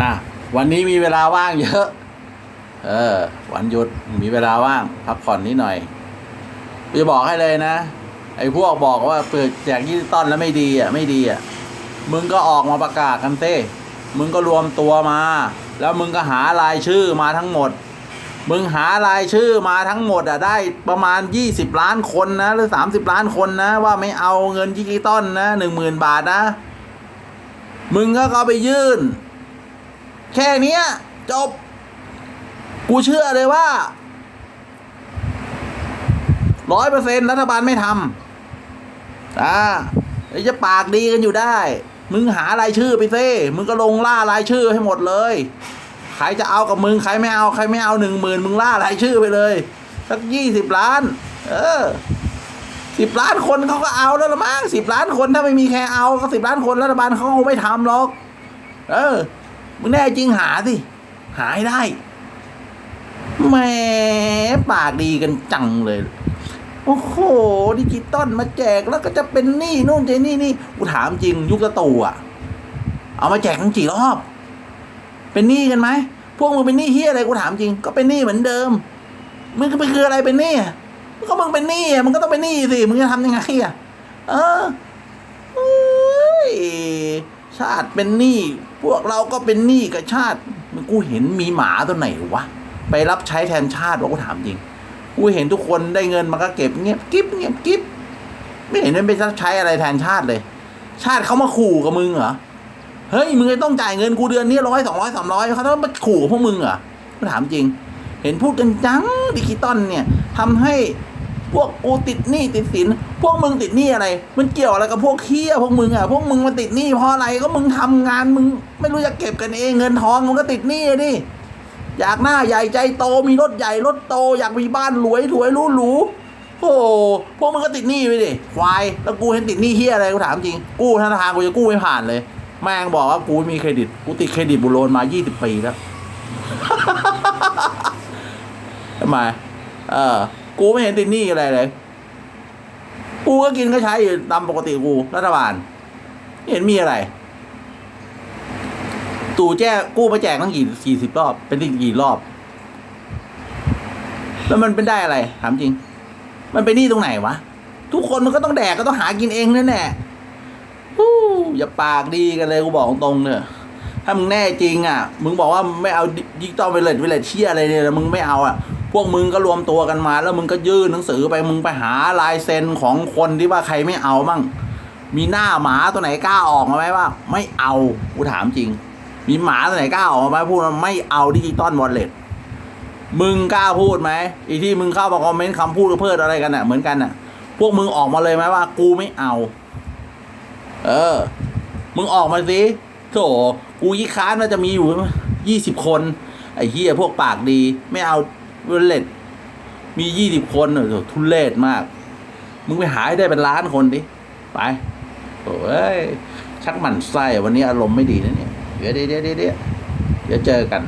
อะวันนี้มีเวลาว่างเยอะ เออ วันหยุดมีเวลาว่างพักผ่อนนิดหน่อยจะบอกให้เลยนะ ไอ้พวกบอกว่าเปิดแจกดิจิตอลแล้วไม่ดีอะ ไม่ดีอะ มึงก็ออกมาประกาศกันเต้มึงก็รวมตัวมา แล้วมึงก็หารายชื่อมาทั้งหมด มึงหารายชื่อมาทั้งหมดอะได้ประมาณ 20 ล้านคนนะ หรือ 30 ล้านคนนะ ว่าไม่เอาเงินดิจิตอลนะหนึ่งหมื่นบาทนะ มึงก็เอาไปยื่น แค่นี้จบ กูเชื่อเลยว่าร้อยเปอร์เซ็นรัฐบาลไม่ทำอ่าจะปากดีกันอยู่ได้ มึงหารายชื่อไปซิมึงก็ลงล่ารายชื่อให้หมดเลย ใครจะเอากับมึง ใครไม่เอา ใครไม่เอาหนึ่งหมื่นมึงล่ารายชื่อไปเลย สักยี่สิบล้าน เออสิบล้านคนเขาก็เอาแล้วละมั้งสิบล้านคนถ้าไม่มีใครเอาก็สิบล้านคนรัฐบาลเขาคงไม่ทำหรอก เออ มึงแน่จริงหาสิ หาให้ได้แหมปากดีกันจังเลย โอ้โหดิจิตอลมาแจกแล้วก็จะเป็นนี้นู่นเจนี่นี่กูถามจริงยุคตะตูอะ เอามาแจกทั้งกี่รอบ เป็นหนี้กันไหมพวกมึงเป็นหนี้เฮียอะไรกูถามจริง ก็เป็นหนี้เหมือนเดิมมึงก็ไปคืออะไรเป็นหนี้ก็มึงเป็นหนี้มึงก็ต้องเป็นหนี้สิมึงจะทำยังไงอะเออ ชาติเป็นหนี้พวกเราก็เป็นหนี้กับชาติมึงกูเห็นมีหมาตัวไหนวะไปรับใช้แทนชาติวะกูถามจริงกูเห็นทุกคนได้เงินมันก็เก็บเงียบกิ๊บเงียบกิ๊บไม่เห็นมันไปรับใช้อะไรแทนชาติเลย ชาติเขามาขู่กับมึงเหรอเฮ้ยมึงต้องจ่ายเงินกูเดือนนี้ร้อยสองร้อยสามร้อยเขาต้องมาขู่พวกมึงเหรอกูถามจริง เห็นพูดกันจังดิจิตอลเนี่ยทำให้ พวกกูติดหนี้ติดสิน พวกมึงติดหนี้อะไร มันเกี่ยวอะไรกับพวกเคี้ยพวกมึงอะ พวกมึงมาติดหนี้เพราะอะไร ก็มึงทำงานมึง ไม่รู้จะเก็บกันเองเงินทองมึงก็ติดหนี้ดิ อยากหน้าใหญ่ใจโตมีรถใหญ่รถโต อยากมีบ้านรวยรวยรู้หรูโอ้พวกมึงก็ติดหนี้ไปดิ ควาย แล้วกูเห็นติดหนี้เฮียอะไรกูถามจริง กู้ธนาคารกูจะกู้ไม่ผ่านเลย แม่งบอกว่ากูม่มีเครดิต กูติดเครดิตบุโรนมา 20 ปีแล้วทำไม เออ กูไม่เห็นติดหนี้อะไรเลย กูก็กินก็ใช้อยู่ตามปกติกูรัฐบาลเห็นมีอะไร ตู่แจ้กู้มาแจกตั้งกี่กี่สิบรอบ เป็นตั้งกี่รอบ แล้วมันเป็นได้อะไรถามจริง มันเป็นหนี้ตรงไหนวะ ทุกคนมันก็ต้องแดกก็ต้องหากินเองนั่นแหละฮู้อย่าปากดีกันเลยกูบอกตรงเนอะถ้ามึงแน่จริงอะ มึงบอกว่าไม่เอาดิจิตอลเวลเลตเวลเลตเชี่ยอะไรเนี่ยมึงไม่เอาอะ พวกมึงก็รวมตัวกันมา แล้วมึงก็ยื่นหนังสือไปมึงไปหาลายเซ็นของคนที่ว่าใครไม่เอามั่งมีหน้าหมาตัวไหนกล้าออกมาไหมว่า ไม่เอากูถามจริง มีหมาตัวไหนกล้าออกมาไหมพูดว่าไม่เอาดิจิตอลวอลเล็ตมึงกล้าพูดไหมอีที่มึงเข้ามาคอมเมนต์คำพูดเพื่ออะไรกันน่ะเหมือนกันน่ะ พวกมึงออกมาเลยไหมว่า กูไม่เอา เออ มึงออกมาสิโถกูยี่ค้านน่าจะมีอยู่ยี่สิบคน ไอ้เฮียพวกปากดี ไม่เอา วลเลตมียี่สิบคนเออทุเลศมาก มึงไปหายได้เป็นล้านคนดิ ไป โอ้ย ชักหมั่นไส้วันนี้อารมณ์ไม่ดีนะเนี่ย เดี๋ยวเดี๋ยวเดี๋ยวเดี๋ยวเดี๋ยวเจอกัน